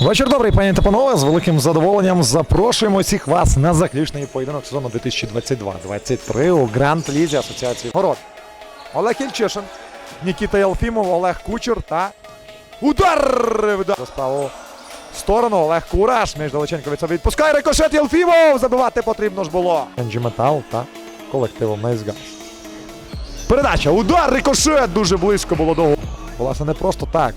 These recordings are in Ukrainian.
Вечір добрий, пані та панове. З великим задоволенням запрошуємо всіх вас на заключний поєдинок сезону 2022-23 у Гранд Лізі Асоціації Город. Олег Ільчишин, Нікіта Єлфімов, Олег Кучер та удар! За праву сторону. Олег Кураш. Між далеченько від себе відпускає рикошет Єлфімов. Забивати потрібно ж було. Енджі Метал та колективом Нейзгаз. Передача. Удар, рикошет. Дуже близько було до. Власне, не просто так.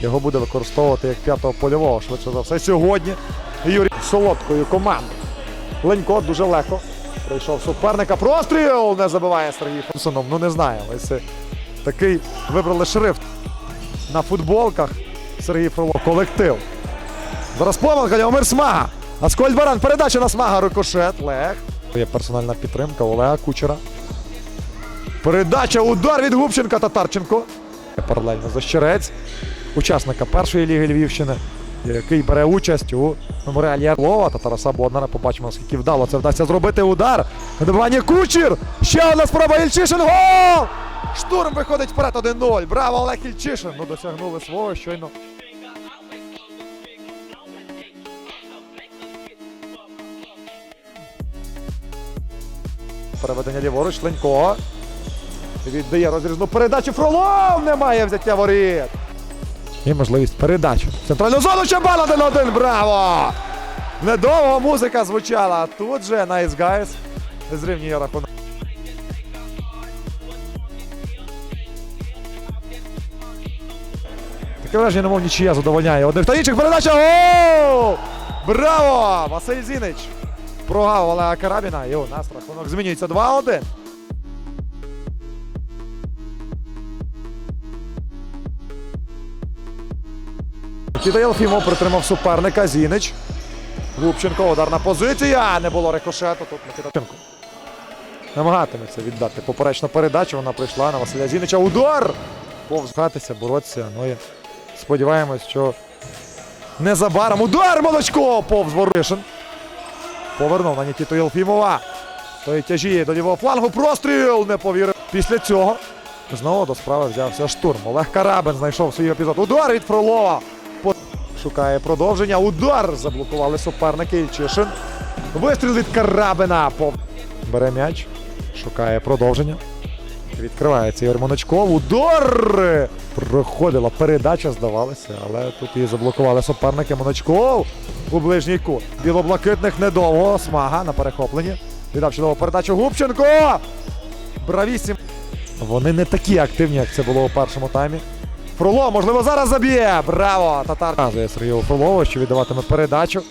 Його буде використовувати як п'ятого польового, швидше за все. Сьогодні Юрій солодкою команди. Ленько дуже легко. Прийшов суперника. Простріл! Не забиває Сергій Фонсоном. Ну не знаю. Ось такий вибрали шрифт на футболках. Сергій Фролов. Колектив. Зараз помилка Леомир Смага. Аскольд Баран. Передача на Смага. Рикошет. Лег. Є персональна підтримка Олега Кучера. Передача. Удар від Губченка Татарченко. Паралельно Защерець учасника першої ліги Львівщини, який бере участь у меморіалі Ярлова та Тараса Боднара. Побачимо, наскільки вдало це вдасться зробити удар. Добивання Кучір. Ще одна спроба Ільчишин. Гол! Штурм виходить вперед 1-0. Браво, Олег Ільчишин. Ну, досягнули свого щойно. Переведення ліворуч. Ленько. Віддає розрізну передачу. Фролов немає взяття воріт. І можливість передачі. Центральну зону Чабан 1-1. Браво! Недовго музика звучала. а Тут же Nice Guys зрівнює рахунок. Таке враження, немов нічия задовольняє. Одних та передача. Гол! Браво! Василь Зінич. Прогав Олега Карабіна. І у нас рахунок змінюється 2-1. Нікіта Єлфімов притримав суперника. Зінич. Губченко, ударна позиція. Не було рикошету. Тут Микита Тимко. Намагатиметься віддати поперечну передачу. Вона прийшла на Василя Зінича. Удар! Повзгатися, боротися. Ну і сподіваємось, що незабаром. Удар Молочко! Повз Воришин. Повернув на Нікіту Єлфімова. Той тяжіє до лівого флангу. Простріл! Не повірив. Після цього знову до справи взявся штурм. Олег Карабин знайшов свій епізод. Удар від Фролова. Шукає продовження. Удар заблокували суперники. Ільчишин. Вистріл від Карабина. Бере м'яч. Шукає продовження. Відкривається Ігор Моночков. Удар! Проходила передача, здавалося, але тут її заблокували суперники. Моночков у ближній кут. Білоблакитних недовго. Смага на перехопленні. Віддав чудову передачу Губченко. Бравісім. Вони не такі активні, як це було у першому таймі. Фролов, можливо, зараз заб'є. Браво! Татар показує Сергію Фролову, що віддаватиме передачу.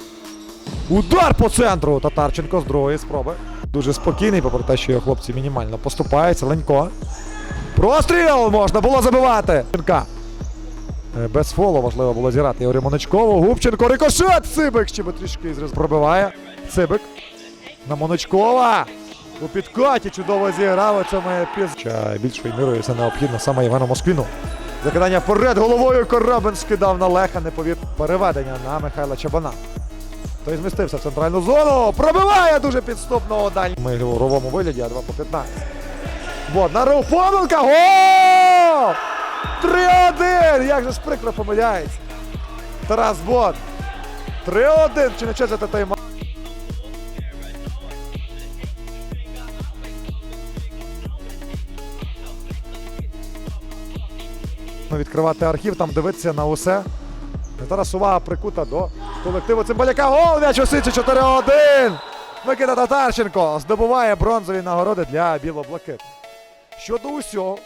Удар по центру. Татарченко з другої спроби. Дуже спокійний, попри те, що його хлопці мінімально поступаються. Ленько. Простріл! Можна було забивати. Е, Без фолу важливо було зіграти Ігорю Моночкову. Губченко, рикошет! Цибик ще би трішки зріз пробиває. Цибик. На Моночкова. У підкаті чудово зіграв у цьому епізоді. Більшою мірою це необхідно саме Івану Москвіну. Закидання вперед головою Корабин скидав на Леха, не повір. Переведення на Михайла Чабана. Той змістився в центральну зону. Пробиває дуже підступного дальнього. Ми у ровому вигляді, а 2 по 15. Вот, на рух помилка. Гол! 3-1! Як же ж помиляється. Тарас Бот. 3-1. Чи не чесно тайма? Відкривати архів, там дивитися на усе. Зараз увага прикута до колективу Цимбаляка. Гол м'яч у Сиці 4-1. Микита Татарченко здобуває бронзові нагороди для білоблакитних. Щодо усього.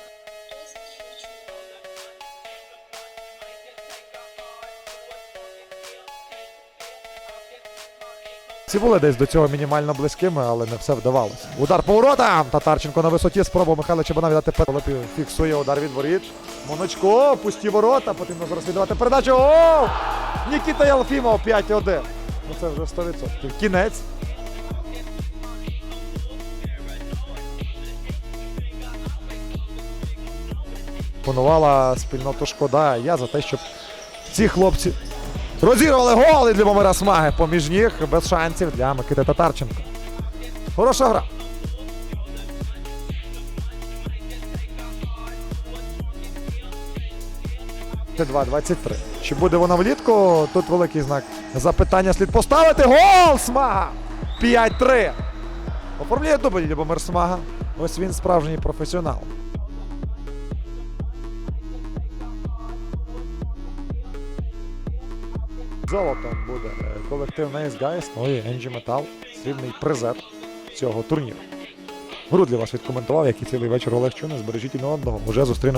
Ці були десь до цього мінімально близькими, але не все вдавалося. Удар по воротам! Татарченко на висоті спроба Михайла Чебана віддати Петолопів. Фіксує удар від воріт. Моночко, пусті ворота, потрібно зараз передачу. О! Нікіта Ялфімов 5-1. Ну це вже 100%. Кінець. Панувала спільноту шкода. Я за те, щоб ці хлопці розірвали голи для Момира Смаги. Поміж ніг без шансів для Микити Татарченка. Хороша гра. 22-23. Чи буде вона влітку? Тут великий знак запитання слід поставити. Гол! Смага! 5-3. Оформляє дубль Любомир Смага. Ось він справжній професіонал. Золотом буде е, колектив Nice Guys. Ну і Енджі Metal, срібний призер цього турніру. Груд для вас відкоментував, як і цілий вечір Олег Чуни. Збережіть не одного. Уже зустрінемо.